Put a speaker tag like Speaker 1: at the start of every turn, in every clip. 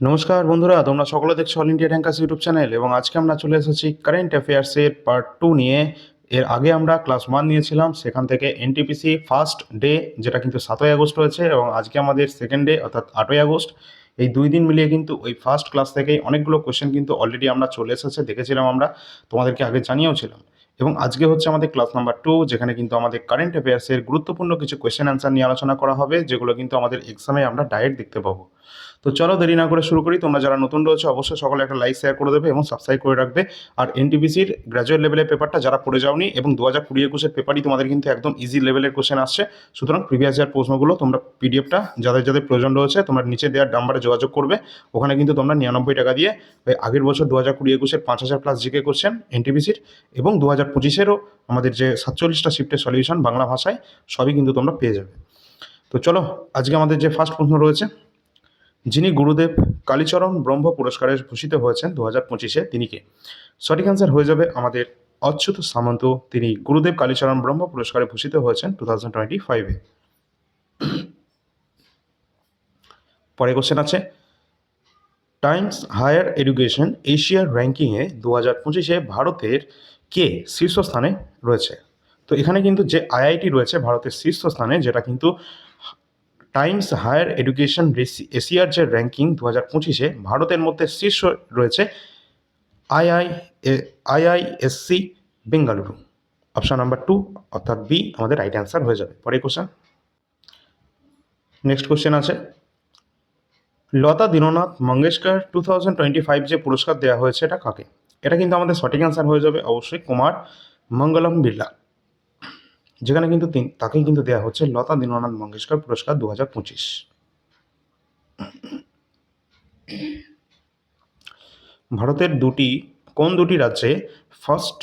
Speaker 1: নমস্কার বন্ধুরা, তোমরা সকলে দেখছ অল ইন্ডিয়া ট্যাঙ্কাস ইউটিউব চ্যানেল এবং আজকে আমরা চলে এসেছি কারেন্ট অ্যাফেয়ার্সের পার্ট টু নিয়ে। এর আগে আমরা ক্লাস ওয়ান নিয়েছিলাম, সেখান থেকে এনটিপিসি ফার্স্ট ডে যেটা কিন্তু সাতই আগস্ট হয়েছে এবং আজকে আমাদের সেকেন্ড ডে অর্থাৎ আটই আগস্ট। এই দুই দিন মিলিয়ে কিন্তু ওই ফার্স্ট ক্লাস থেকেই অনেকগুলো কোশ্চেন কিন্তু অলরেডি আমরা চলে এসেছে, দেখেছিলাম আমরা, তোমাদেরকে আগে জানিয়েও ছিলাম এবং আজকে হচ্ছে আমাদের ক্লাস নাম্বার টু যেখানে কিন্তু আমাদের কারেন্ট অ্যাফেয়ার্সের গুরুত্বপূর্ণ কিছু কোয়েশ্চেন অ্যান্সার নিয়ে আলোচনা করা হবে, যেগুলো কিন্তু আমাদের এক্সামে আমরা ডাইরেক্ট দেখতে পাবো। তো চলো দেরি না করে শুরু করি। তোমরা যারা নতুন রয়েছে, অবশ্যই সকলে একটা লাইক শেয়ার করে দেবে এবং সাবস্ক্রাইব করে রাখবে। আর এনটিপিসির গ্র্যাজুয়েট লেভেলের পেপারটা যারা পড়ে যাওনি এবং দু হাজার কুড়ি একুশের পেপারই তোমাদের কিন্তু একদম ইজি লেভেলের কোশ্চেন আসছে। সুতরাং প্রিভিয়াস ইয়ার প্রশ্নগুলো তোমরা পিডিএফটা যাদের যাদের প্রয়োজন রয়েছে, তোমরা নিচে দেওয়ার নাম্বারে যোগাযোগ করবে। ওখানে কিন্তু তোমরা নিরানব্বই টাকা দিয়ে আগের বছর দু হাজার কুড়ি একুশের পাঁচ হাজার প্লাস জিকে কোশ্চেন এনটিপিসির এবং দু হাজার পঁচিশেরও আমাদের যে সাতচল্লিশটা শিফটের সলিউশন বাংলা ভাষায় সবই কিন্তু তোমরা পেয়ে যাবে। তো চলো, আজকে আমাদের যে ফার্স্ট প্রশ্ন রয়েছে যিনি গুরুদেব কালীচরণ ব্রহ্ম পুরস্কারে ভূষিত হয়েছেন দু হাজার পঁচিশে তিনি কে? সঠিক অ্যান্সার হয়ে যাবে আমাদের অচ্যুত সামন্ত। তিনি গুরুদেব কালীচরণ ব্রহ্ম পুরস্কারে ভূষিত হয়েছেন টু থাউজেন্ড টোয়েন্টি ফাইভে পরে কোশ্চেন আছে। টাইমস হায়ার এডুকেশন এশিয়ার র্যাঙ্কিংয়ে দু হাজার পঁচিশে ভারতের কে শীর্ষস্থানে রয়েছে? তো এখানে কিন্তু যে আইআইটি রয়েছে, ভারতের শীর্ষস্থানে যেটা কিন্তু টাইমস হায়ার এডুকেশন এশিয়ার যে র্যাঙ্কিং দু হাজার পঁচিশে ভারতের মধ্যে শীর্ষ রয়েছে II IISc Bengaluru. Option number two অর্থাৎ বি আমাদের রাইট অ্যান্সার হয়ে যাবে। পরে কোশ্চেন। নেক্সট কোশ্চেন আছে। Lata Dinanath Mangeshkar two thousand twenty five যে পুরস্কার দেওয়া হয়েছে এটা কাকে? এটা কিন্তু আমাদের সঠিক অ্যান্সার হয়ে যাবে অবশ্যই কুমার মঙ্গলম বিড়লা। যেখানে কিন্তু তাকেই কিন্তু দেওয়া হচ্ছে লতা দীননাথ মঙ্গেশকর পুরস্কার দু হাজার পঁচিশ। ভারতের দুটি, কোন দুটি রাজ্যে ফার্স্ট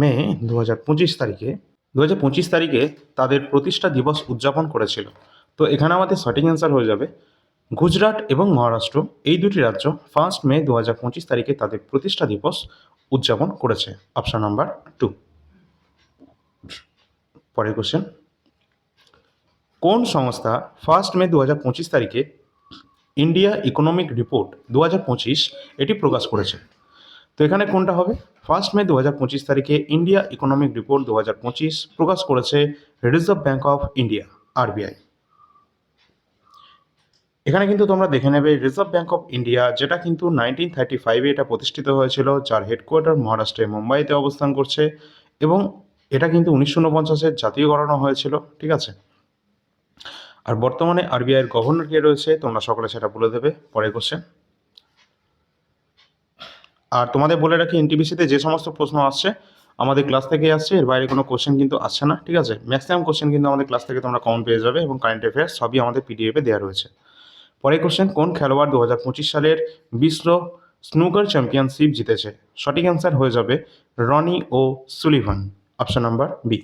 Speaker 1: মে দু হাজার পঁচিশ তারিখে দু হাজার পঁচিশ তারিখে তাদের প্রতিষ্ঠা দিবস উদযাপন করেছিল? তো এখানে আমাদের সঠিক অ্যান্সার হয়ে যাবে। গুজরাট এবং মহারাষ্ট্র, এই দুটি রাজ্য ফার্স্ট মে দু হাজার পঁচিশ তারিখে তাদের প্রতিষ্ঠা দিবস উদযাপন করেছে। অপশন নাম্বার টু পরের কোশ্চেন কোন সংস্থা ফার্স্ট মে দু হাজার পঁচিশ তারিখে ইন্ডিয়া ইকোনমিক রিপোর্ট দু হাজার পঁচিশ এটি প্রকাশ করেছে? তো এখানে কোনটা হবে? ফার্স্ট মে দু হাজার পঁচিশ তারিখে ইন্ডিয়া ইকোনমিক রিপোর্ট দু হাজার পঁচিশ প্রকাশ করেছে Reserve Bank of India RBI এখানে কিন্তু তোমরা দেখে নেবে রিজার্ভ ব্যাঙ্ক অফ ইন্ডিয়া যেটা কিন্তু নাইনটিন থার্টি ফাইভে এটা প্রতিষ্ঠিত হয়েছিল, যার হেডকোয়ার্টার মহারাষ্ট্রে মুম্বাইতে অবস্থান করছে এবং এটা কিন্তু উনিশশো উনপঞ্চাশে জাতীয়করণ হয়েছিল, ঠিক আছে? আর বর্তমানে আরবিআইয়ের গভর্নর কে রয়েছে, তোমরা সকলে সেটা বলে দেবে পরে কোশ্চেন আর তোমাদের বলে রাখি এনটিপিসিতে যে সমস্ত প্রশ্ন আসছে, আমাদের ক্লাস থেকে আসছে, এর বাইরে কোনো কোশ্চেন কিন্তু আসছে না, ঠিক আছে? ম্যাক্সিমাম কোশ্চেন কিন্তু আমাদের ক্লাস থেকে তোমরা কমন পেয়ে যাবে এবং কারেন্ট অ্যাফেয়ার্স সবই আমাদের পিডিএফে দেওয়া রয়েছে। পরের কোশ্চেন কোন খেলোয়াড় দু হাজার পঁচিশ সালের বিশ্ব স্নুকার চ্যাম্পিয়নশিপ জিতেছে? সঠিক অ্যান্সার হয়ে যাবে Ronnie O'Sullivan. Option number B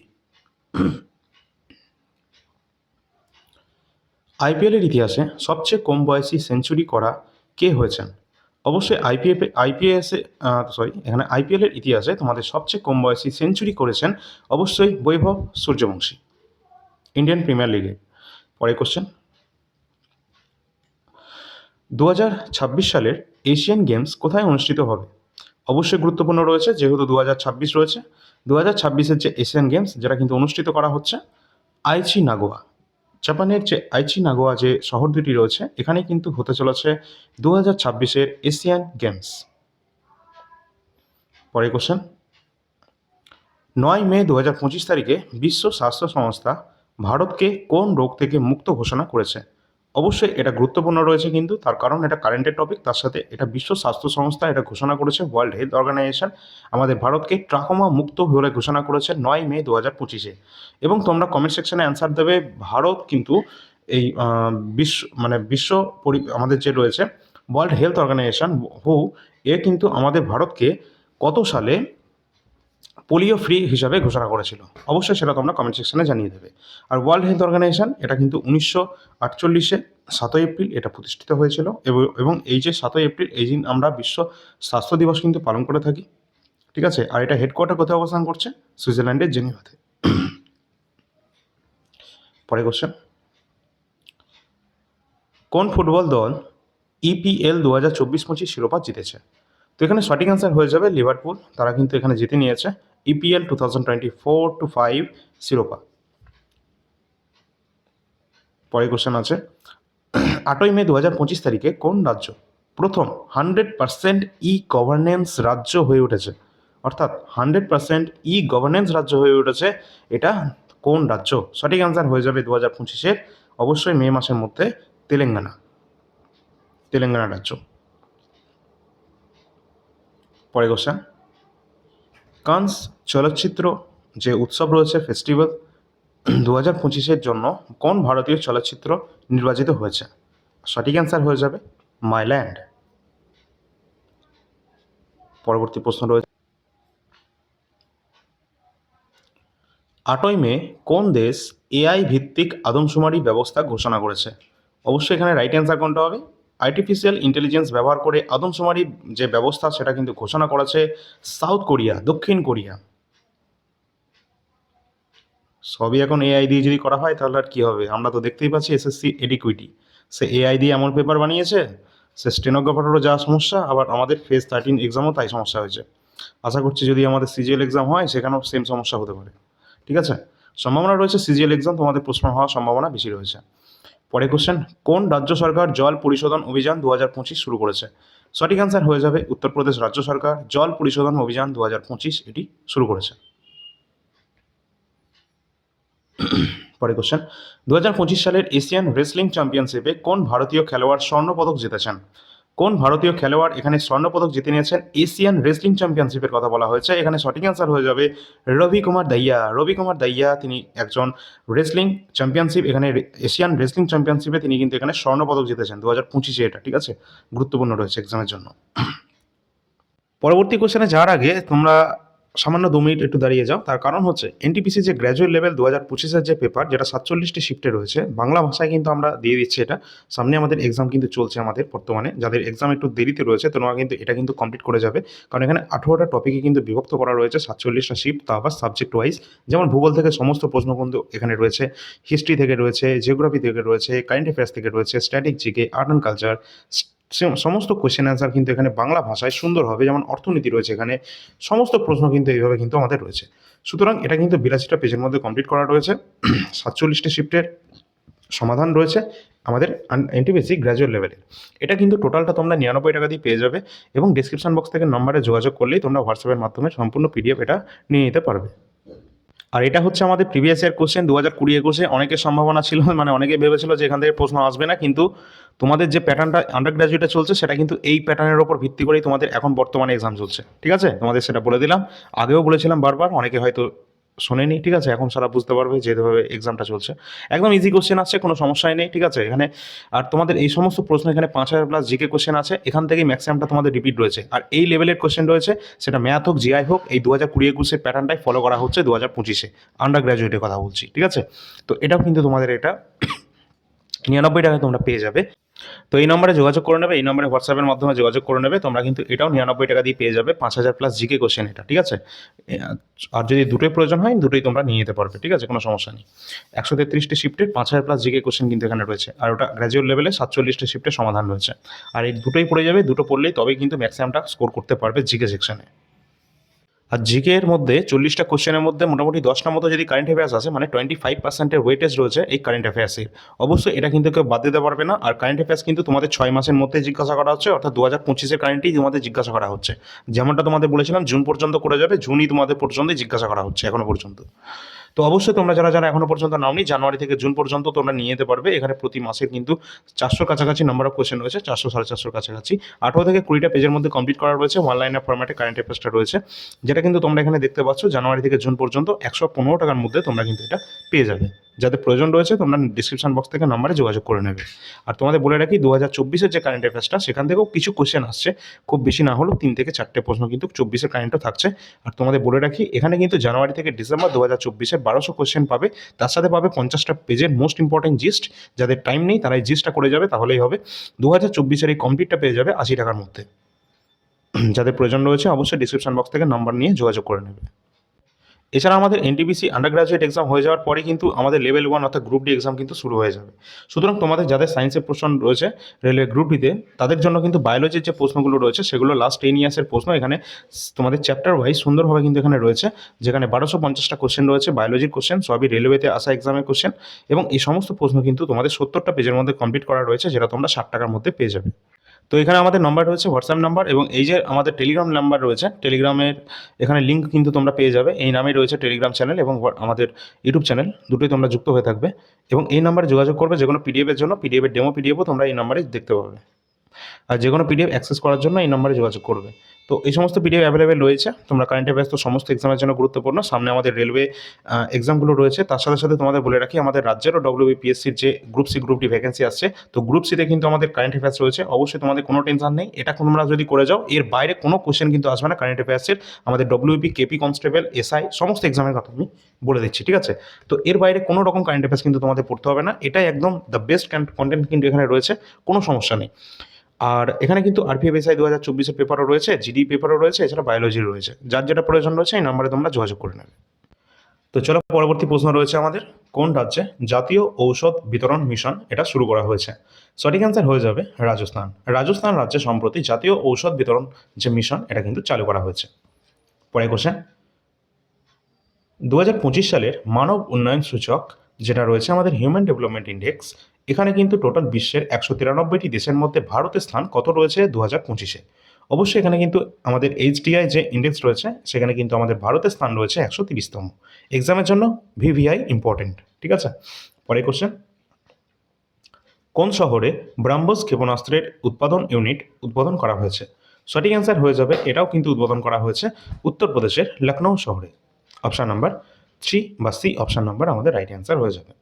Speaker 1: আইপিএলের ইতিহাসে সবচেয়ে কম বয়সী সেঞ্চুরি করা কে হয়েছেন? অবশ্যই আইপিএফ আইপিএসে সরি এখানে আইপিএলের ইতিহাসে তোমাদের সবচেয়ে কম বয়সী সেঞ্চুরি করেছেন অবশ্যই বৈভব সূর্যবংশী ইন্ডিয়ান প্রিমিয়ার লিগে পরে কোশ্চেন দু হাজার ছাব্বিশ সালের এশিয়ান গেমস কোথায় অনুষ্ঠিত হবে? অবশ্যই গুরুত্বপূর্ণ রয়েছে, যেহেতু দু হাজার ছাব্বিশ রয়েছে। দু হাজার ছাব্বিশের যে এশিয়ান গেমস যেটা কিন্তু অনুষ্ঠিত করা হচ্ছে, আইচি নাগোয়া। জাপানের যে আইচি নাগোয়া যে শহর দুটি রয়েছে এখানে কিন্তু হতে চলেছে দু হাজার ছাব্বিশের এশিয়ান গেমস পরে কোশ্চেন নয় মে দু হাজার পঁচিশ তারিখে বিশ্ব স্বাস্থ্য সংস্থা ভারতকে কোন রোগ থেকে মুক্ত ঘোষণা করেছে? অবশ্যই এটা গুরুত্বপূর্ণ রয়েছে কিন্তু, তার কারণ এটা কারেন্টের টপিক তার সাথে এটা বিশ্ব স্বাস্থ্য সংস্থা এটা ঘোষণা করেছে ওয়ার্ল্ড হেলথ অর্গানাইজেশন আমাদের ভারতকে ট্রাকোমা মুক্ত বলে ঘোষণা করেছে নয় মে দু হাজার পঁচিশে। এবং তোমরা কমেন্ট সেকশনে অ্যান্সার দেবে, ভারত কিন্তু এই বিশ্ব মানে বিশ্ব পরি, আমাদের যে রয়েছে ওয়ার্ল্ড হেলথ অর্গানাইজেশন হু এ কিন্তু আমাদের ভারতকে কত সালে পোলিও ফ্রি হিসাবে ঘোষণা করেছিল। অবশ্যই সেটা তোমরা কমেন্ট সেকশনে জানিয়ে দেবে। আর ওয়ার্ল্ড হেলথ অর্গানাইজেশন এটা কিন্তু উনিশশো আটচল্লিশে সাতই এপ্রিল এটা প্রতিষ্ঠিত হয়েছিল এবং- এই যে সাতই এপ্রিল, এই দিন আমরা বিশ্ব স্বাস্থ্য দিবস কিন্তু পালন করে থাকি। ঠিক আছে? আর এটা হেডকোয়ার্টার কোথায় অবস্থান করছে? সুইজারল্যান্ডের জেনিভাতে। পরে কোশ্চেন কোন ফুটবল দল ইপিএল দু হাজার চব্বিশ পঁচিশ শিরোপা জিতেছে? তো এখানে সঠিক অ্যান্সার হয়ে যাবে লিভারপুল। তারা কিন্তু এখানে জিতে নিয়েছে। E IPL two thousand twenty four two five শিরোপা পরে কোশ্চেন আছে। আটই মে দু হাজার পঁচিশ তারিখে কোন রাজ্য প্রথম হান্ড্রেড পার্সেন্ট ই গভর্নেন্স রাজ্য হয়ে উঠেছে? অর্থাৎ হান্ড্রেড পার্সেন্ট ই গভর্নেন্স রাজ্য হয়ে উঠেছে, এটা কোন রাজ্য? সঠিক অ্যান্সার হয়ে যাবে দু হাজার পঁচিশের। অবশ্যই মে মাসের মধ্যে তেলেঙ্গানা। তেলেঙ্গানা রাজ্য। পরে কোশ্চেন কান্স চলচ্চিত্র যে উৎসব রয়েছে ফেস্টিভ্যাল দু হাজার পঁচিশের জন্য কোন ভারতীয় চলচ্চিত্র নির্বাচিত হয়েছে? সঠিক অ্যান্সার হয়ে যাবে মাইল্যান্ড পরবর্তী প্রশ্ন রয়েছে। আটই মে কোন দেশ এআই ভিত্তিক আদমশুমারি ব্যবস্থা ঘোষণা করেছে? অবশ্যই এখানে রাইট অ্যান্সার কোনটা হবে? আর্টিফিশিয়াল ইন্টেলিজেন্স ব্যবহার করে আদমশুমারি যে ব্যবস্থা, সেটা কিন্তু ঘোষণা করেছে সাউথ কোরিয়া, দক্ষিণ কোরিয়া। সবই এখন এআই দিয়ে যদি করা হয়, তাহলে আর কী হবে? আমরা তো দেখতেই পাচ্ছি এসএসসি এডিকুইটি সে এআই দিয়ে এমন পেপার বানিয়েছে, সে স্টেনোগ্রাফারেরও যা সমস্যা, আবার আমাদের ফেজ থার্টিন এক্সামও তাই সমস্যা হয়েছে। আশা করছি যদি আমাদের সিজিএল এক্সাম হয়, সেখানেও সেম সমস্যা হতে পারে। ঠিক আছে? সম্ভাবনা রয়েছে সিজিএল এক্সাম তোমাদের প্রশ্ন হওয়ার সম্ভাবনা বেশি রয়েছে। পরে কোশ্চেন কোন রাজ্য সরকার জল পরিশোধন অভিযান দু হাজার পঁচিশ শুরু করেছে? সঠিক অ্যান্সার হয়ে যাবে উত্তরপ্রদেশ রাজ্য সরকার জল পরিশোধন অভিযান দু হাজার পঁচিশ এটি শুরু করেছে। পরে কোশ্চেন দু হাজার পঁচিশ সালের এশিয়ান রেসলিং চ্যাম্পিয়নশিপে কোন ভারতীয় খেলোয়াড় স্বর্ণপদক জিতেছেন? কোন ভারতীয় খেলোয়াড় এখানে স্বর্ণপদক জিতে নিয়েছেন? এশিয়ান রেসলিং চ্যাম্পিয়নশিপের কথা বলা হয়েছে। এখানে সঠিক অ্যান্সার হয়ে যাবে রবি কুমার দাইয়া। রবি কুমার দাইয়া তিনি একজন রেসলিং চ্যাম্পিয়নশিপ, এখানে এশিয়ান রেসলিং চ্যাম্পিয়নশিপে তিনি কিন্তু এখানে স্বর্ণপদক জিতেছেন। দু হাজার পঁচিশে এটা, ঠিক আছে? গুরুত্বপূর্ণ রয়েছে এক্সামের জন্য। পরবর্তী কোশ্চেনে যাওয়ার আগে তোমরা সামান্য দু মিনিট একটু দাঁড়িয়ে যাও। তার কারণ হচ্ছে এনটিপিসি যে গ্র্যাজুয়েট লেভেল দু হাজার পঁচিশের যে পেপার যেটা সাতচল্লিশটি শিফটে রয়েছে, বাংলা ভাষায় কিন্তু আমরা দিয়ে দিচ্ছি এটা। সামনে আমাদের এক্সাম কিন্তু চলছে আমাদের বর্তমানে। যাদের এক্সাম একটু দেরিতে রয়েছে তোমরা কিন্তু এটা কিন্তু কমপ্লিট করে যাবে। কারণ এখানে আঠেরোটা টপিকে কিন্তু বিভক্ত করা রয়েছে, সাতচল্লিশটা শিফট তা আবার সাবজেক্ট ওয়াইজ যেমন ভূগোল থেকে সমস্ত প্রশ্ন কিন্তু এখানে রয়েছে। হিস্ট্রি থেকে রয়েছে জিওগ্রাফি থেকে রয়েছে কারেন্ট অ্যাফেয়ার্স থেকে রয়েছে static GK art and culture সমস্ত কোয়েশ্চেন অ্যান্সার কিন্তু এখানে বাংলা ভাষায় সুন্দর হবে, যেমন অর্থনীতি রয়েছে এখানে, সমস্ত প্রশ্ন কিন্তু এইভাবে কিন্তু আমাদের রয়েছে। সুতরাং এটা কিন্তু বিরাশিটা পেজের মধ্যে কমপ্লিট করা রয়েছে। সাতচল্লিশটি শিফটের সমাধান রয়েছে আমাদের এনটিপিসি গ্র্যাজুয়েট লেভেলের এটা কিন্তু টোটালটা তোমরা নিরানব্বই টাকা দিয়ে পেয়ে যাবে এবং ডিসক্রিপশন বক্স থেকে নম্বরে যোগাযোগ করলেই তোমরা হোয়াটসঅ্যাপের মাধ্যমে সম্পূর্ণ পিডিএফ এটা নিয়ে নিতে পারবে। আর এটা হচ্ছে আমাদের প্রিভিয়াস ইয়ার কোশ্চেন দু হাজার কুড়ি একুশে অনেকের সম্ভাবনা ছিল মানে অনেকে ভেবেছিল যে এখান থেকে প্রশ্ন আসবে না, কিন্তু তোমাদের যে প্যাটার্নটা আন্ডার গ্র্যাজুয়েটে চলছে, সেটা কিন্তু এই প্যাটার্নের ওপর ভিত্তি করেই তোমাদের এখন বর্তমানে এক্সাম চলছে। ঠিক আছে? তোমাদের সেটা বলে দিলাম। আগেও বলেছিলাম বারবার, অনেকে হয়তো শোনেনি, ঠিক আছে? এখন সারা বুঝতে পারবে যেভাবে এক্সামটা চলছে। একদম ইজি কোশ্চেন আছে কোনো সমস্যাই নেই, ঠিক আছে? এখানে আর তোমাদের এই সমস্ত প্রশ্ন এখানে পাঁচ হাজার প্লাস জিকে কোশ্চেন আছে, এখান থেকেই ম্যাক্সিমামটা তোমাদের রিপিট রয়েছে। আর এই লেভেলের কোশ্চেন রয়েছে, সেটা ম্যাথ হোক জিআই হোক, এই দু হাজার কুড়ি একুশের প্যাটার্নটাই ফলো করা হচ্ছে দু হাজার পঁচিশে। আন্ডার গ্র্যাজুয়েটের কথা বলছি, ঠিক আছে? তো এটাও কিন্তু তোমাদের এটা নিরানব্বই টাকায় তোমরা পেয়ে যাবে। তো এই নম্বরে যোগাযোগ করে নেবে, এই নম্বরে হোয়াটসঅ্যাপের মাধ্যমে যোগাযোগ করে নেবে, তোমরা কিন্তু এটাও নিরানব্বই টাকা দিয়ে পেয়ে যাবে, পাঁচ হাজার প্লাস জিকে কোশ্চেন এটা, ঠিক আছে? আর যদি দুটোই প্রয়োজন হয়, দুটোই তোমরা নিয়ে যেতে পারবে, ঠিক আছে? কোনো সমস্যা নেই। একশো তেত্রিশটি শিফটের পাঁচ হাজার প্লাস জিকে কোশ্চেন কিন্তু এখানে রয়েছে, আর ওটা গ্র্যাজুয়েট লেভেলে সাতচল্লিশটি শিফটের সমাধান রয়েছে। আর এই দুটোই পড়ে যাবে, দুটো পড়লেই তবেই কিন্তু ম্যাক্সিমামটা স্কোর করতে পারবে জিকে সেকশনে আর জিকে এর মধ্যে চল্লিশটা কোশ্চেনের মধ্যে মোটামুটি দশটার মতো যদি কারেন্ট অ্যাফেয়ার্স আছে মানে টোয়েন্টি ফাইভ পার্সেন্টের ওয়েটেজ রয়েছে এই কারেন্ট অ্যাফেয়ার্সের অবশ্যই এটা কিন্তু কেউ বাদ দিতে পারবে না। আর কারেন্ট অ্যাফেয়ার্স কিন্তু তোমাদের ছয় মাসের মধ্যে জিজ্ঞাসা করা হচ্ছে, অর্থাৎ দু হাজার পঁচিশের কারেন্টই তোমাদের জিজ্ঞাসা করা হচ্ছে। যেমনটা তোমাদের বলেছিলাম, জুন পর্যন্ত করে যাবে, জুনই তোমাদের পর্যন্ত জিজ্ঞাসা করা হচ্ছে, এখনও পর্যন্ত। তো অবশ্যই তোমরা যারা যারা এখনও পর্যন্ত নাওনি, জানুয়ারি থেকে জুন পর্যন্ত তোমরা নিয়ে যেতে পারবে। এখানে প্রতি মাসের কিন্তু চারশোর কাছাকাছি নম্বর অফ কোশ্চেন রয়েছে, চারশো সাড়ে চারশোর কাছাকাছি। আঠারো থেকে কুড়িটা পেজের মধ্যে কমপ্লিট করা রয়েছে ওয়ান লাইনের ফরম্যাটে কারেন্ট অ্যাফেয়ার্সটা রয়েছে। যেটা কিন্তু তোমরা এখানে দেখতে পাচ্ছ, জানুয়ারি থেকে জুন পর্যন্ত একশো পনেরো টাকার মধ্যে তোমরা কিন্তু এটা পেয়ে যাবে। যাদের প্রয়োজন রয়েছে, তোমরা ডিসক্রিপশন বক্স থেকে নাম্বারে যোগাযোগ করে নেবে। আর তোমাদের বলে রাখি দু হাজার চব্বিশের যে কারেন্ট অ্যাফেয়ার্সটা সেখান থেকেও কিছু কোশ্চেন আসছে। খুব বেশি না হলেও তিন থেকে চারটে প্রশ্ন কিন্তু চব্বিশের কারেন্টও থাকছে। আর তোমাদের বলে রাখি, এখানে কিন্তু জানুয়ারি থেকে ডিসেম্বর দু হাজার চব্বিশে বারোশো কোয়েশ্চেন পাবে। তার সাথে পাবে পঞ্চাশটা পেজের মোস্ট ইম্পর্টেন্ট জিস্ট যাদের টাইম নেই তারা এই জিস্টটা করে যাবে, তাহলেই হবে। দু হাজার চব্বিশের এই কমপ্লিটটা পেয়ে যাবে আশি টাকার মধ্যে। যাদের প্রয়োজন রয়েছে, অবশ্যই ডিসক্রিপশন বক্স থেকে নাম্বার নিয়ে যোগাযোগ করে নেবে। এছাড়া আমাদের এনটিপিসি আন্ডার গ্রাজুয়েট এক্সাম হয়ে যাওয়ার পরে কিন্তু আমাদের লেভেল ওয়ান অর্থাৎ গ্রুপ ডি এক্সাম কিন্তু শুরু হয়ে যাবে। সুতরাং তোমাদের যাদের সায়েন্সের প্রশ্ন রয়েছে রেলওয়ে গ্রুপ ডিতে তাদের জন্য কিন্তু বায়োলজির যে প্রশ্নগুলো রয়েছে, সেগুলো লাস্ট টেন ইয়ার্সের প্রশ্ন। এখানে তোমাদের চ্যাপ্টার ওয়াইজ সুন্দরভাবে কিন্তু এখানে রয়েছে, যেখানে বারোশো পঞ্চাশটা কোশ্চেন রয়েছে বায়োলজির কোশ্চেন সবই রেলওয়েতে আসা এক্সামের কোশ্চেন এবং এই সমস্ত প্রশ্ন কিন্তু তোমাদের সত্তরটা পেজের মধ্যে কমপ্লিট করা রয়েছে, যেটা তোমরা ষাট টাকার মধ্যে পেয়ে যাবে। তো এখানে আমাদের নাম্বার রয়েছে হোয়াটসঅ্যাপ নাম্বার এবং এই যে আমাদের টেলিগ্রাম নাম্বার রয়েছে টেলিগ্রামের এখানে লিঙ্ক কিন্তু তোমরা পেয়ে যাবে। এই নামেই রয়েছে টেলিগ্রাম চ্যানেল এবং আমাদের ইউটিউব চ্যানেল দুটোই তোমরা যুক্ত হয়ে থাকবে। এবং এই নাম্বারে যোগাযোগ করবে যে কোনো পিডিএফের জন্য পিডিএফের ডেমো পিডিএফও তোমরা এই নাম্বারে দেখতে পাবে। আর যে কোনো পিডিএফ অ্যাক্সেস করার জন্য এই নাম্বারে যোগাযোগ করবে। তো এই সমস্ত পিডিএফ অ্যাভেলেবেল রয়েছে, তোমরা কারেন্ট অ্যাফেয়ার্স তো সমস্ত এক্সামের জন্য গুরুত্বপূর্ণ। সামনে আমাদের রেলওয়ে এক্সামগুলো রয়েছে, তার সাথে সাথে তোমাদের বলে রাখি, আমাদের রাজ্যেরও ডব্লিউবিপিএসসির যে group C group D vacancy আসছে, তো গ্রুপ সিতে কিন্তু আমাদের কারেন্ট অ্যাফেয়ার্স রয়েছে। অবশ্যই তোমাদের কোনো টেনশন নেই, এটা তোমরা যদি করে যাও, এর বাইরে কোনো কোশ্চেন কিন্তু আসবে না কারেন্ট অ্যাফেয়ার্সের আমাদের ডব্লিউপি কেপি কনস্টেবল এসআই সমস্ত এক্সামের কথা আমি বলে দিচ্ছি, ঠিক আছে? তো এর বাইরে কোনো রকম কারেন্ট অ্যাফেয়ার্স কিন্তু তোমাদের পড়তে হবে না, এটাই একদম দ্য বেস্ট কন্টেন্ট কিন্তু এখানে রয়েছে, কোনো সমস্যা নেই। আর এখানে কিন্তু আরপিএফএসআই দু হাজার চব্বিশের পেপারও রয়েছে জিডি পেপারও রয়েছে, এছাড়া বায়োলজি রয়েছে। যার যেটা প্রয়োজন রয়েছে, এই নাম্বারে তোমরা যোগাযোগ করে নেবে। তো চলো, পরবর্তী প্রশ্ন রয়েছে আমাদের। কোন রাজ্যে জাতীয় ঔষধ বিতরণ মিশন এটা শুরু করা হয়েছে? সঠিক অ্যান্সার হয়ে যাবে রাজস্থান। রাজস্থান রাজ্যে সম্প্রতি জাতীয় ঔষধ বিতরণ যে মিশন, এটা কিন্তু চালু করা হয়েছে। পরে কোশ্চেন দু হাজার পঁচিশ সালের মানব উন্নয়ন সূচক, যেটা রয়েছে আমাদের হিউম্যান ডেভেলপমেন্ট ইন্ডেক্স এখানে কিন্তু টোটাল বিশ্বের একশো তিরানব্বইটি দেশের মধ্যে ভারতের স্থান কত রয়েছে দু হাজার পঁচিশে? অবশ্যই এখানে কিন্তু আমাদের এইচডিআই যে ইন্ডেক্স রয়েছে, সেখানে কিন্তু আমাদের ভারতের স্থান রয়েছে একশো তিরিশতম। এক্সামের জন্য ভিভিআই ইম্পর্টেন্ট ঠিক আছে? পরে কোশ্চেন কোন শহরে ব্রাহ্মস ক্ষেপণাস্ত্রের উৎপাদন ইউনিট উদ্বোধন করা হয়েছে? সঠিক অ্যান্সার হয়ে যাবে, এটাও কিন্তু উদ্বোধন করা হয়েছে উত্তরপ্রদেশের লখনৌ শহরে। অপশান নাম্বার থ্রি বা সি অপশান নাম্বার আমাদের রাইট অ্যান্সার হয়ে যাবে।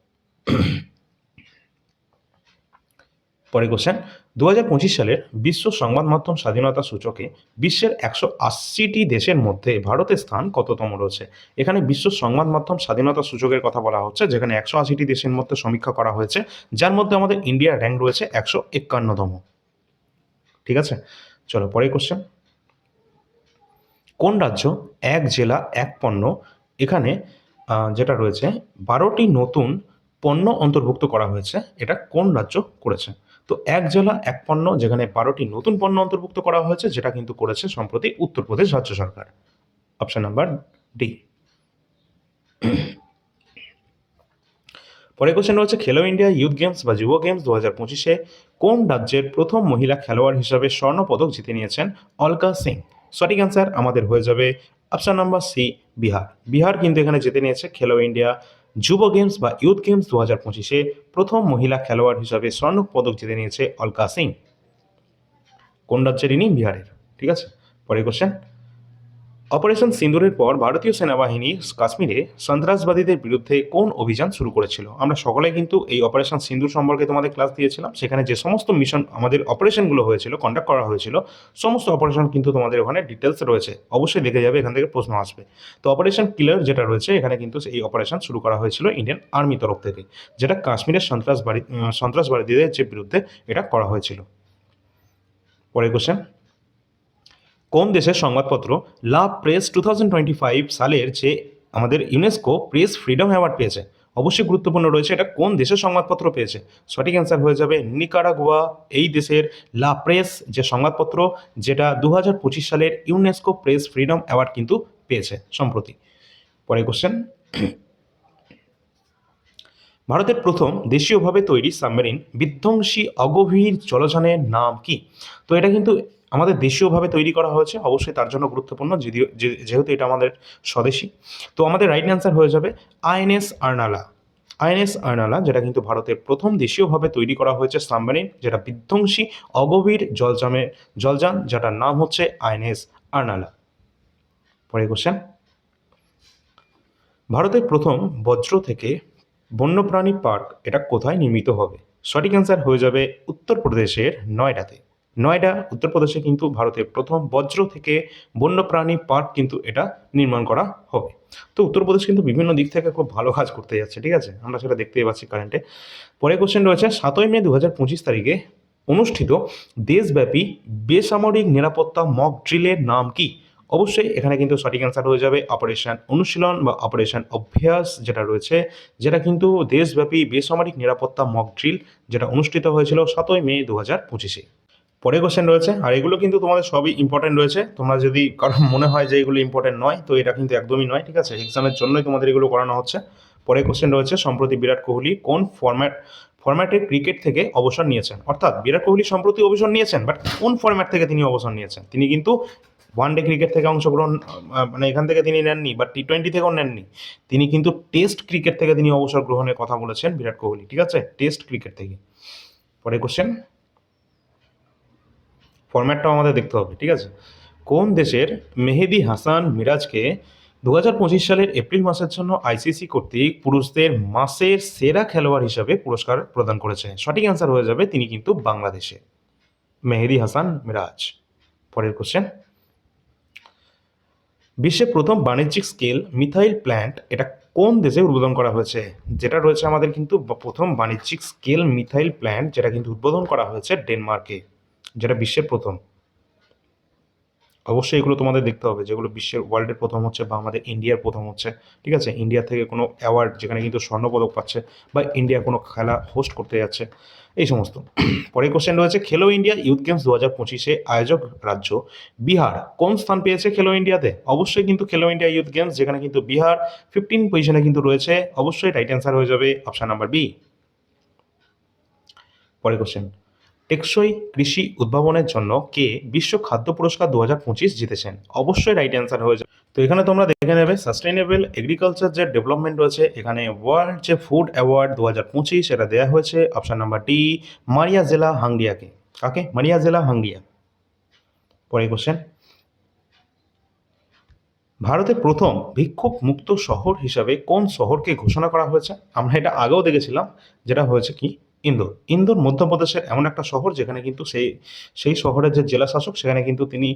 Speaker 1: পরে কোশ্চেন দু হাজার পঁচিশ সালের বিশ্ব সংবাদ মাধ্যম স্বাধীনতা সূচকে বিশ্বের একশো আশিটি দেশের মধ্যে ভারতের স্থান কততম রয়েছে? এখানে বিশ্ব সংবাদ মাধ্যম স্বাধীনতা সূচকের কথা বলা হচ্ছে, যেখানে একশো আশিটি দেশের মধ্যে সমীক্ষা করা হয়েছে, যার মধ্যে আমাদের ইন্ডিয়ার র্যাঙ্ক রয়েছে একশো একান্নতম। ঠিক আছে? চলো, পরে কোশ্চেন কোন রাজ্য এক জেলা, এক পণ্য, এখানে যেটা রয়েছে, বারোটি নতুন পণ্য অন্তর্ভুক্ত করা হয়েছে, এটা কোন রাজ্য করেছে? তো এক জেলা, এক পণ্য, যেখানে বারোটি নতুন পণ্য অন্তর্ভুক্ত করা হয়েছে, যেটা কিন্তু করেছে সম্প্রতি উত্তরপ্রদেশ রাজ্য সরকার। অপশন নাম্বার ডি পরে কোশ্চেন রয়েছে, খেলো ইন্ডিয়া ইউথ গেমস বা যুব গেমস দু হাজার পঁচিশে কোন রাজ্যের প্রথম মহিলা খেলোয়াড় হিসাবে স্বর্ণপদক জিতে নিয়েছেন অলকা সিং? সঠিক অ্যান্সার আমাদের হয়ে যাবে option number C Bihar. Bihar কিন্তু এখানে জিতে নিয়েছে খেলো ইন্ডিয়া যুব গেমস বা ইউথ গেমস দু হাজার পঁচিশে প্রথম মহিলা খেলোয়াড় হিসাবে স্বর্ণ পদক জিতে নিয়েছে অলকা সিং। কোন রাজ্যের ইনি বিহারের। ঠিক আছে? পরের কোশ্চেন অপারেশন সিন্দুরের পর ভারতীয় সেনাবাহিনী কাশ্মীরে সন্ত্রাসবাদীদের বিরুদ্ধে কোন অভিযান শুরু করেছিল? আমরা সকলে কিন্তু এই অপারেশন সিন্দুর সম্পর্কে তোমাদের ক্লাস দিয়েছিলাম। সেখানে যে সমস্ত মিশন আমাদের অপারেশনগুলো হয়েছিল কন্ডাক্ট করা হয়েছিল, সমস্ত অপারেশন কিন্তু তোমাদের ওখানে ডিটেলস রয়েছে। অবশ্যই দেখে যাবে, এখান থেকে প্রশ্ন আসবে। তো অপারেশন কিলার যেটা রয়েছে, এখানে কিন্তু এই অপারেশন শুরু করা হয়েছিল ইন্ডিয়ান আর্মি তরফ থেকে, যেটা কাশ্মীরের সন্ত্রাসবাদী সন্ত্রাসবাদীদের যে বিরুদ্ধে এটা করা হয়েছিল। পরের কোশ্চেন কোন দেশের সংবাদপত্র লা প্রেস টু সালের যে আমাদের ইউনেস্কো প্রেস ফ্রিডম অ্যাওয়ার্ড পেয়েছে? অবশ্যই গুরুত্বপূর্ণ রয়েছে, এটা কোন দেশের সংবাদপত্র পেয়েছে? সঠিক অ্যান্সার হয়ে যাবে নিকারাগুয়া, এই দেশের লা প্রেস যে সংবাদপত্র যেটা দু হাজার পঁচিশ সালের ইউনেস্কো প্রেস ফ্রিডম অ্যাওয়ার্ড কিন্তু পেয়েছে সম্প্রতি। পরে কোশ্চেন ভারতের প্রথম দেশীয়ভাবে তৈরি সাবমেরিন বিধ্বংসী অগভীর জলযানের নাম কি? তো এটা কিন্তু আমাদের দেশীয়ভাবে তৈরি করা হয়েছে, অবশ্যই তার জন্য গুরুত্বপূর্ণ, যদিও যেহেতু এটা আমাদের স্বদেশী। তো আমাদের রাইট অ্যান্সার হয়ে যাবে আইএনএস আর্নালা। আইএনএস আর্নালা, যেটা কিন্তু ভারতের প্রথম দেশীয়ভাবে তৈরি করা হয়েছে সাবমেরিন, যেটা বিধ্বংসী অগভীর জলজামে জলযান, যেটার নাম হচ্ছে আইএনএস আর্নালা। পরে কোশ্চেন ভারতের প্রথম বজ্র থেকে বন্যপ্রাণী পার্ক, এটা কোথায় নির্মিত হবে? সঠিক অ্যান্সার হয়ে যাবে উত্তরপ্রদেশের নয়ডাতে। নয়ডা, উত্তরপ্রদেশে কিন্তু ভারতের প্রথম বজ্র থেকে বন্যপ্রাণী পার্ক কিন্তু এটা নির্মাণ করা হবে। তো উত্তরপ্রদেশ কিন্তু বিভিন্ন দিক থেকে খুব ভালো কাজ করতে যাচ্ছে, ঠিক আছে? আমরা সেটা দেখতেই পাচ্ছি কারেন্টে পরে কোশ্চেন রয়েছে, সাতই মে দু হাজার পঁচিশ তারিখে অনুষ্ঠিত দেশব্যাপী বেসামরিক নিরাপত্তা মক ড্রিলের নাম কি? অবশ্যই এখানে কিন্তু সঠিক অ্যান্সার হয়ে যাবে অপারেশন অনুশীলন বা অপারেশন অভ্যাস যেটা রয়েছে, যেটা কিন্তু দেশব্যাপী বেসামরিক নিরাপত্তা মক ড্রিল যেটা অনুষ্ঠিত হয়েছিল সাতই মে দু হাজার পঁচিশে। পরের কোশ্চেন রয়েছে, আর এগুলো কিন্তু তোমাদের সবই ইম্পর্টেন্ট রয়েছে। তোমরা যদি কারণ মনে হয় যে এগুলো ইম্পর্টেন্ট নয়, তো এটা কিন্তু একদমই নয়, ঠিক আছে? এক্সামের জন্যই তোমাদের এগুলো করানো হচ্ছে। পরের কোশ্চেন রয়েছে, সম্প্রতি বিরাট কোহলি কোন ফরম্যাট ফরম্যাটে ক্রিকেট থেকে অবসর নিয়েছেন? অর্থাৎ বিরাট কোহলি সম্প্রতি অবসর নিয়েছেন বাট কোন ফরম্যাট থেকে তিনি অবসর নিয়েছেন? তিনি কিন্তু ওয়ান ডে ক্রিকেট থেকে অংশগ্রহণ মানে এখান থেকে তিনি নেননি বা টি টোয়েন্টি থেকেও নেননি। তিনি কিন্তু টেস্ট ক্রিকেট থেকে তিনি অবসর গ্রহণের কথা বলেছেন বিরাট কোহলি, ঠিক আছে? টেস্ট ক্রিকেট থেকে। পরের কোশ্চেন ফরম্যাটটাও আমাদের দেখতে হবে, ঠিক আছে? কোন দেশের মেহেদি হাসান মিরাজকে দু হাজার পঁচিশ সালের এপ্রিল মাসের জন্য আইসিসি কর্তৃক পুরুষদের মাসের সেরা খেলোয়াড় হিসাবে পুরস্কার প্রদান করেছে? সঠিক অ্যান্সার হয়ে যাবে তিনি কিন্তু বাংলাদেশে। মেহেদি হাসান মিরাজ। পরের কোশ্চেন বিশ্বের প্রথম বাণিজ্যিক স্কেল মিথাইল প্ল্যান্ট এটা কোন দেশে উদ্বোধন করা হয়েছে? যেটা রয়েছে আমাদের কিন্তু প্রথম বাণিজ্যিক স্কেল মিথাইল প্ল্যান্ট যেটা কিন্তু উদ্বোধন করা হয়েছে ডেনমার্কে। যেটা বিশ্বের প্রথম। অবশ্যই এগুলো তোমাদের দেখতে হবে, যেগুলো বিশ্বের ওয়ার্ল্ডের প্রথম হচ্ছে বা আমাদের ইন্ডিয়ার প্রথম হচ্ছে। ঠিক আছে? ইন্ডিয়া থেকে কোনো অ্যাওয়ার্ড যেখানে কিন্তু স্বর্ণপদক পাচ্ছে বা ইন্ডিয়া কোনো খেলা হোস্ট করতে যাচ্ছে, এই সমস্ত। পরের কোশ্চেন রয়েছে খেলো ইন্ডিয়া ইউথ গেমস দু হাজার পঁচিশে আয়োজক রাজ্য বিহার। কোন স্থান পেয়েছে খেলো ইন্ডিয়াতে অবশ্যই কিন্তু খেলো ইন্ডিয়া ইউথ গেমস যেখানে কিন্তু বিহার ফিফটিন পজিশনে কিন্তু রয়েছে। অবশ্যই রাইট অ্যান্সার হয়ে যাবে অপশান নাম্বার বি পরের কোশ্চেন টেকসই কৃষি উদ্ভাবনের জন্য কে বিশ্ব খাদ্য পুরস্কার দু হাজার পঁচিশ জিতেছেন? অবশ্যই রাইট অ্যান্সার হয়ে যাবে। তো এখানে তোমরা দেখে নেবে সাস্টেইনেবল এগ্রিকালচার যে ডেভেলপমেন্ট রয়েছে, এখানে ওয়ার্ল্ড যে ফুড অ্যাওয়ার্ড দু হাজার পঁচিশ এটা দেওয়া হয়েছে। অপশান নাম্বার ডি মারিয়া জেলা হাঙ্গিয়াকে। কাকে? মারিয়া জেলা হাঙ্গিয়া। পরে কোশ্চেন ভারতের প্রথম ভিক্ষুক মুক্ত শহর হিসাবে কোন শহরকে ঘোষণা করা হয়েছে? আমরা এটা আগেও দেখেছিলাম, যেটা হয়েছে কি? ইন্দোর। ইন্দোর মধ্যপ্রদেশের এমন একটা শহর যেখানে কিন্তু সেই সেই শহরের যে জেলা শাসক সেখানে কিন্তু তিনি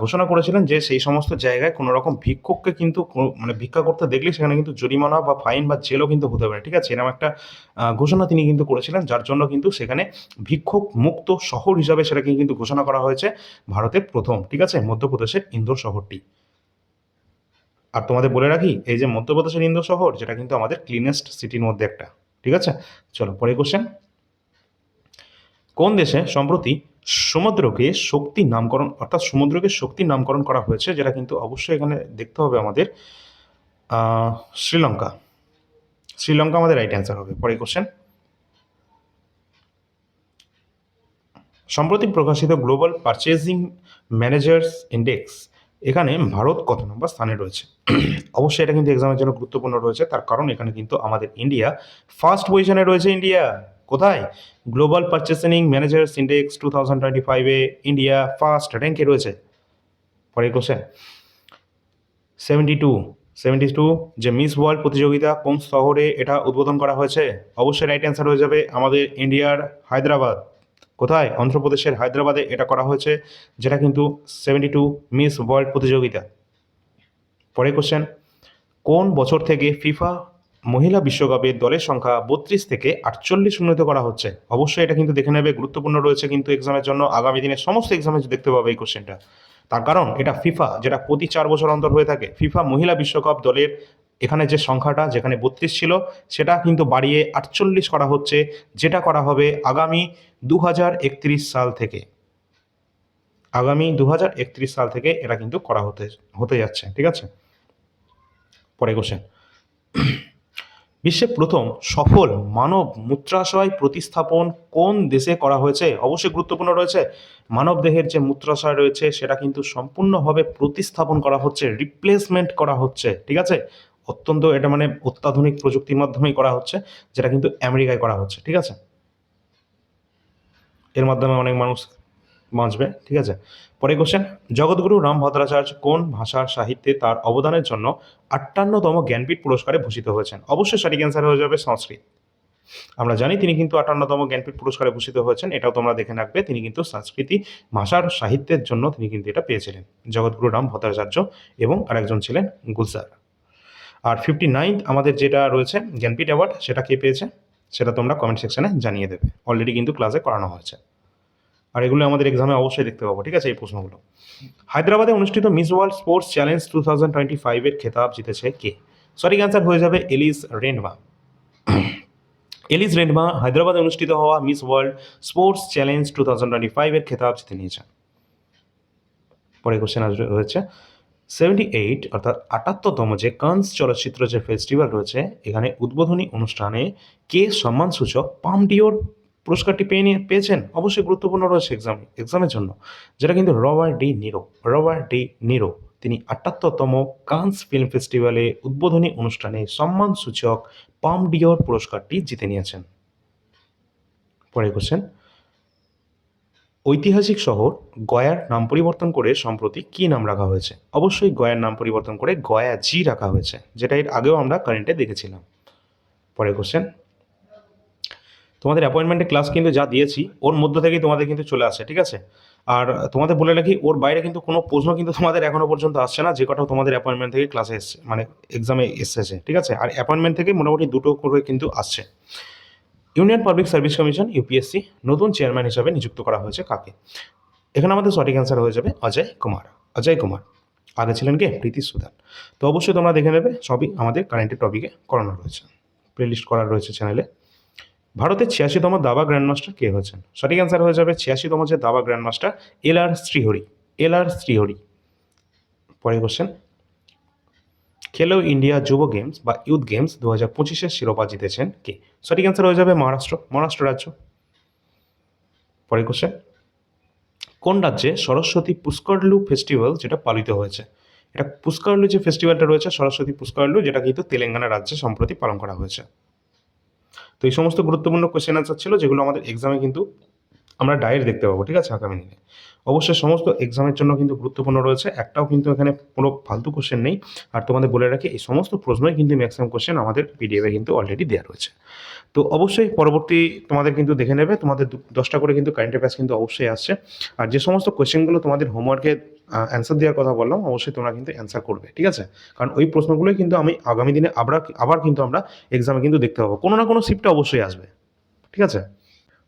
Speaker 1: ঘোষণা করেছিলেন যে সেই সমস্ত জায়গায় কোনো রকম ভিক্ষুককে কিন্তু মানে ভিক্ষা করতে দেখলে সেখানে কিন্তু জরিমানা বা ফাইন বা জেলও কিন্তু হতে পারে, ঠিক আছে? এরকম একটা ঘোষণা তিনি কিন্তু করেছিলেন, যার জন্য কিন্তু সেখানে ভিক্ষুক মুক্ত শহর হিসাবে সেটাকে কিন্তু ঘোষণা করা হয়েছে ভারতের প্রথম, ঠিক আছে? মধ্যপ্রদেশের ইন্দোর শহরটি। আর তোমাদের বলে রাখি, এই যে মধ্যপ্রদেশের ইন্দোর শহর, যেটা কিন্তু আমাদের ক্লিনেস্ট সিটির মধ্যে একটা। ঠিক আছে? চলো পরে কোশ্চেন কোন দেশে সম্প্রতি সমুদ্রকে শক্তি নামকরণ, অর্থাৎ সমুদ্রকে শক্তির নামকরণ করা হয়েছে, যেটা কিন্তু অবশ্যই এখানে দেখতে হবে আমাদের শ্রীলঙ্কা। শ্রীলঙ্কা আমাদের রাইট অ্যান্সার হবে। পরে কোশ্চেন সম্প্রতি প্রকাশিত গ্লোবাল পারচেজিং ম্যানেজার্স ইন্ডেক্স এখানে ভারত কত নম্বর স্থানে রয়েছে? অবশ্যই এটা কিন্তু এক্সামের জন্য গুরুত্বপূর্ণ রয়েছে, তার কারণ এখানে কিন্তু আমাদের ইন্ডিয়া ফার্স্ট পজিশনে রয়েছে ইন্ডিয়া কোথায়? Global purchasing managers index two thousand twenty ফাইভে ইন্ডিয়া ফার্স্ট র্যাঙ্কে রয়েছে। পরে question seventy two seventy two যে মিস ওয়ার্ল্ড প্রতিযোগিতা কোন শহরে এটা উদ্বোধন করা হয়েছে? অবশ্যই রাইট অ্যান্সার হয়ে যাবে আমাদের ইন্ডিয়ার হায়দ্রাবাদ। কোথায়? অন্ধ্রপ্রদেশের হায়দ্রাবাদে এটা করা হয়েছে, যেটা কিন্তু সেভেন্টি টু মিস ওয়ার্ল্ড প্রতিযোগিতা। পরে কোশ্চেন কোন বছর থেকে ফিফা মহিলা বিশ্বকাপের দলের সংখ্যা বত্রিশ থেকে আটচল্লিশ উন্নীত করা হচ্ছে? অবশ্যই এটা কিন্তু দেখে নেবে, গুরুত্বপূর্ণ রয়েছে কিন্তু এক্সামের জন্য। আগামী দিনে সমস্ত এক্সামে দেখতে পাবে এই কোশ্চেনটা তার কারণ, এটা ফিফা যেটা প্রতি চার বছর অন্তর হয়ে থাকে। ফিফা মহিলা বিশ্বকাপ দলের এখানে যে সংখ্যাটা যেখানে বত্রিশ ছিল, সেটা কিন্তু বাড়িয়ে আটচল্লিশ করা হচ্ছে, যেটা করা হবে আগামী দু হাজার একত্রিশ সাল থেকে। আগামী দু হাজার একত্রিশ সাল থেকে এটা কিন্তু করা হতে হতে যাচ্ছে, ঠিক আছে? পরে কোশ্চেন বিশ্বের প্রথম সফল মানব মূত্রাশয় প্রতিস্থাপন কোন দেশে করা হয়েছে? অবশ্যই গুরুত্বপূর্ণ রয়েছে। মানব দেহের যে মূত্রাশয় রয়েছে, সেটা কিন্তু সম্পূর্ণভাবে প্রতিস্থাপন করা হচ্ছে রিপ্লেসমেন্ট করা হচ্ছে, ঠিক আছে? অত্যন্ত এটা মানে অত্যাধুনিক প্রযুক্তির মাধ্যমেই করা হচ্ছে, যেটা কিন্তু আমেরিকায় করা হচ্ছে, ঠিক আছে? এর মাধ্যমে অনেক মানুষ বাঁচবে, ঠিক আছে? পরে কোশ্চেন জগৎগুরু রাম ভদ্রাচার্য কোন ভাষার সাহিত্যে তার অবদানের জন্য আটান্নতম জ্ঞানপীঠ পুরস্কারে ভূষিত হয়েছেন? অবশ্যই সঠিক অ্যান্সার হয়ে যাবে সংস্কৃত। আমরা জানি তিনি কিন্তু আটান্নতম জ্ঞানপীঠ পুরস্কারে ভূষিত হয়েছেন, এটাও তোমরা দেখে রাখবে, তিনি কিন্তু সংস্কৃতি ভাষার সাহিত্যের জন্য তিনি কিন্তু এটা পেয়েছিলেন। জগৎগুরু রাম ভদ্রাচার্য এবং আরেকজন ছিলেন গুলজার আর ফিফটি নাইন্থ আমাদের যেটা রয়েছে জ্ঞানপীঠ অ্যাওয়ার্ড সেটা কে পেয়েছে? সেটা তোমরা কমেন্ট সেকশনে জানিয়ে দেবে। অলরেডি কিন্তু ক্লাসে করানো হয়েছে। আর এগুলো আমাদের এক্সামে অবশ্যই দেখতে পাবো, ঠিক আছে? এই প্রশ্নগুলো। হায়দ্রাবাদে অনুষ্ঠিত Miss World sports challenge two thousand twenty ফাইভের খেতাব জিতেছে কে? সঠিক অ্যান্সার হয়ে যাবে এলিস রেনভা এলিস রেনভা হায়দ্রাবাদে অনুষ্ঠিত হওয়া Miss World sports challenge two thousand twenty ফাইভের খেতাব জিতে নিয়েছেন পরে কোশ্চেন আসবে রয়েছে সেভেন্টি এইট অর্থাৎ আটাত্তরতম যে কান্স চলচ্চিত্র যে ফেস্টিভ্যাল রয়েছে, এখানে উদ্বোধনী অনুষ্ঠানে কে সম্মানসূচক পাম ডিওর পুরস্কারটি পেয়ে নিয়ে, পেয়েছেন? অবশ্যই গুরুত্বপূর্ণ রয়েছে এক্সাম এক্সামের জন্য। যেটা কিন্তু Robert De Niro, Robert De Niro, তিনি আটাত্তরতম কান্স ফিল্ম ফেস্টিভ্যালে উদ্বোধনী অনুষ্ঠানে সম্মানসূচক পাম ডিওর পুরস্কারটি জিতে নিয়েছেন। পরে কোশ্চেন ঐতিহাসিক শহর গয়ার নাম পরিবর্তন করে সম্প্রতি কী নাম রাখা হয়েছে? অবশ্যই গয়ার নাম পরিবর্তন করে গয়া জি রাখা হয়েছে, যেটা এর আগেও আমরা কারেন্টে দেখেছিলাম। পরে কোশ্চেন তোমাদের অ্যাপয়েন্টমেন্টে ক্লাস কিন্তু যা দিয়েছি, ওর মধ্য থেকেই তোমাদের কিন্তু চলে আসে, ঠিক আছে? আর তোমাদের বলে রাখি, ওর বাইরে কিন্তু কোনো প্রশ্ন কিন্তু তোমাদের এখনও পর্যন্ত আসছে না, যে কটাও তোমাদের অ্যাপয়েন্টমেন্ট থেকে ক্লাসে এসছে মানে এক্সামে এসেছে, ঠিক আছে? আর অ্যাপয়েন্টমেন্ট থেকে মোটামুটি দুটো করে কিন্তু আসছে। Union Public Service Commission, UPSC, নতুন চেয়ারম্যান হিসাবে নিযুক্ত করা হয়েছে কাকে? এখানে আমাদের সঠিক অ্যান্সার হয়ে যাবে অজয় কুমার। অজয় কুমার, আগে ছিলেন কে? প্রীতি সুদান। তো অবশ্যই তোমরা দেখে নেবে, সবই আমাদের কারেন্টের টপিকে করানো রয়েছে। প্লেলিস্ট করা রয়েছে চ্যানেলে ভারতের ছিয়াশিতম দাবা গ্র্যান্ডমাস্টার কে হয়েছেন? সঠিক অ্যান্সার হয়ে যাবে ছিয়াশিতম যে দাবা grandmaster L R Srihari. L R Srihari. পরে কোশ্চেন খেলো ইন্ডিয়া যুব গেমস বা ইউথ গেমস দু হাজার পঁচিশের শিরোপা জিতেছেন কে? সঠিক অ্যান্সার হয়ে যাবে মহারাষ্ট্র মহারাষ্ট্র রাজ্য। পরে কোশ্চেন কোন রাজ্যে সরস্বতী পুষ্করলু ফেস্টিভ্যাল যেটা পালিত হয়েছে? এটা পুষ্করলু যে ফেস্টিভ্যালটা রয়েছে, সরস্বতী পুষ্করলু, যেটা কিন্তু তেলেঙ্গানা রাজ্যে সম্প্রতি পালন করা হয়েছে। তো এই সমস্ত গুরুত্বপূর্ণ কোশ্চেন আনসার ছিল, যেগুলো আমাদের এক্সামে কিন্তু আমরা ডায়েরি দেখতে পাবো, ঠিক আছে, আগামী দিনে। অবশ্যই সমস্ত এক্সামের জন্য কিন্তু গুরুত্বপূর্ণ রয়েছে। একটাও কিন্তু এখানে কোনো ফালতু কোশ্চেন নেই। আর তোমাদের বলে রাখি, এই সমস্ত প্রশ্নই কিন্তু ম্যাক্সিমাম কোশ্চেন আমাদের পিডিএফে কিন্তু অলরেডি দেওয়া রয়েছে। তো অবশ্যই পরবর্তী তোমাদের কিন্তু দেখে নেবে, তোমাদের দশটা করে কিন্তু কারেন্ট অ্যাফেয়ার্স কিন্তু অবশ্যই আসছে। আর যে সমস্ত কোশ্চেনগুলো তোমাদের হোমওয়ার্কে অ্যান্সার দেওয়ার কথা বললাম, অবশ্যই তোমরা কিন্তু অ্যান্সার করবে, ঠিক আছে? কারণ ওই প্রশ্নগুলোই কিন্তু আমি আগামী দিনে আবার আবার কিন্তু আমরা এক্সামে কিন্তু দেখতে পাবো। কোনো না কোনো শিফটে অবশ্যই আসবে, ঠিক আছে?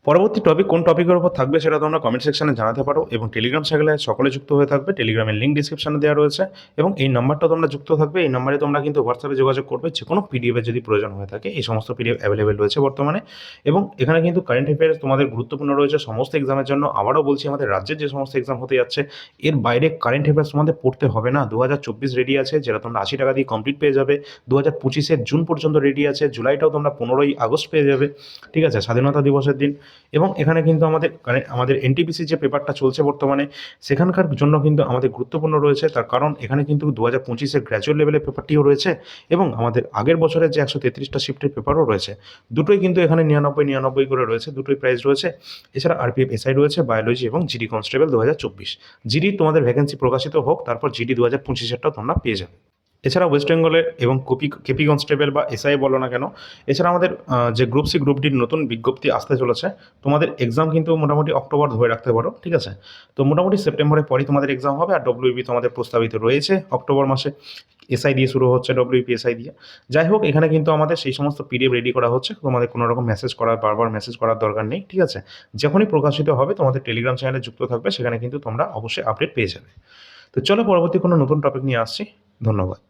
Speaker 1: পরবর্তী টপিক কোন টপিকের উপর থাকবে সেটা তোমরা কমেন্ট সেকশনে জানাতে পারো এবং টেলিগ্রাম চ্যানেলে সকলে যুক্ত হয়ে থাকবে। টেলিগ্রামের লিঙ্ক ডিসক্রিপশনে দেওয়া রয়েছে এবং এই নাম্বারটা তোমরা যুক্ত থাকবে। এই নাম্বারে তোমরা কিন্তু হোয়াটসঅ্যাপে যোগাযোগ করবে যে কোনো পিডিএফের যদি প্রয়োজন হয়ে থাকে, এই সমস্ত পিডিএফ অ্যাভেলেবেল রয়েছে বর্তমানে। এবং এখানে কিন্তু কারেন্ট অ্যাফেয়ার্স তোমাদের গুরুত্বপূর্ণ রয়েছে, সমস্ত এক্সামের জন্য আবারও বলছি, আমাদের রাজ্যের যে সমস্ত এক্সাম হতে যাচ্ছে, এর বাইরে কারেন্ট অ্যাফেয়ার্স তোমাদের পড়তে হবে না। দু হাজার চব্বিশ রেডি আছে, যেটা তোমরা আশি টাকা দিয়ে কমপ্লিট পেয়ে যাবে। দু হাজার পঁচিশের জুন পর্যন্ত রেডি আছে, জুলাইটাও তোমরা পনেরোই আগস্ট পেয়ে যাবে। ঠিক আছে, স্বাধীনতা দিবসের দিন। এবং এখানে কিন্তু আমাদের কারে- আমাদের এনটিপিসি যে পেপারটা চলছে বর্তমানে, সেখানকার জন্য কিন্তু আমাদের গুরুত্বপূর্ণ রয়েছে। তার কারণ এখানে কিন্তু দু হাজার পঁচিশের গ্র্যাজুয়েট লেভেলের পেপারটিও রয়েছে এবং আমাদের আগের বছরের যে একশো তেত্রিশটা শিফটের পেপারও রয়েছে। দুটোই কিন্তু এখানে নিরানব্বই নিরানব্বই করে রয়েছে, দুটোই প্রাইস রয়েছে। এছাড়া আরপিএফ এসআই রয়েছে বায়োলজি এবং জিডি কনস্টেবল দু হাজার চব্বিশ। জিডি তোমাদের ভ্যাকেন্সি প্রকাশিত হোক, তারপর জিডি দু হাজার পঁচিশেরটাও তোমরা পেয়ে যাবে। এছাড়া ওয়েস্ট বেঙ্গলের এবং কপি কেপি কনস্টেবল বা এসআই বলো না কেন, এছাড়া আমাদের যে গ্রুপ সি গ্রুপ ডির নতুন বিজ্ঞপ্তি আসতে চলেছে, তোমাদের এক্সাম কিন্তু মোটামুটি অক্টোবর ধরে রাখতে পারো, ঠিক আছে? তো মোটামুটি সেপ্টেম্বরের পরই তোমাদের এক্সাম হবে, আর ডব্লিউবি তোমাদের প্রস্তাবিত রয়েছে অক্টোবর মাসে। এসআই দিয়ে শুরু হচ্ছে ডব্লিউপি এসআই দিয়ে যাই হোক, এখানে কিন্তু আমাদের সেই সমস্ত পিডিএফ রেডি করা হচ্ছে, তোমাদের কোনো রকম মেসেজ করার বারবার মেসেজ করার দরকার নেই, ঠিক আছে? যখনই প্রকাশিত হবে, তোমাদের টেলিগ্রাম চ্যানেলে যুক্ত থাকবে, সেখানে কিন্তু তোমরা অবশ্যই আপডেট পেয়ে যাবে। তো চলো পরবর্তী কোনো নতুন টপিক নিয়ে আসছি। ধন্যবাদ।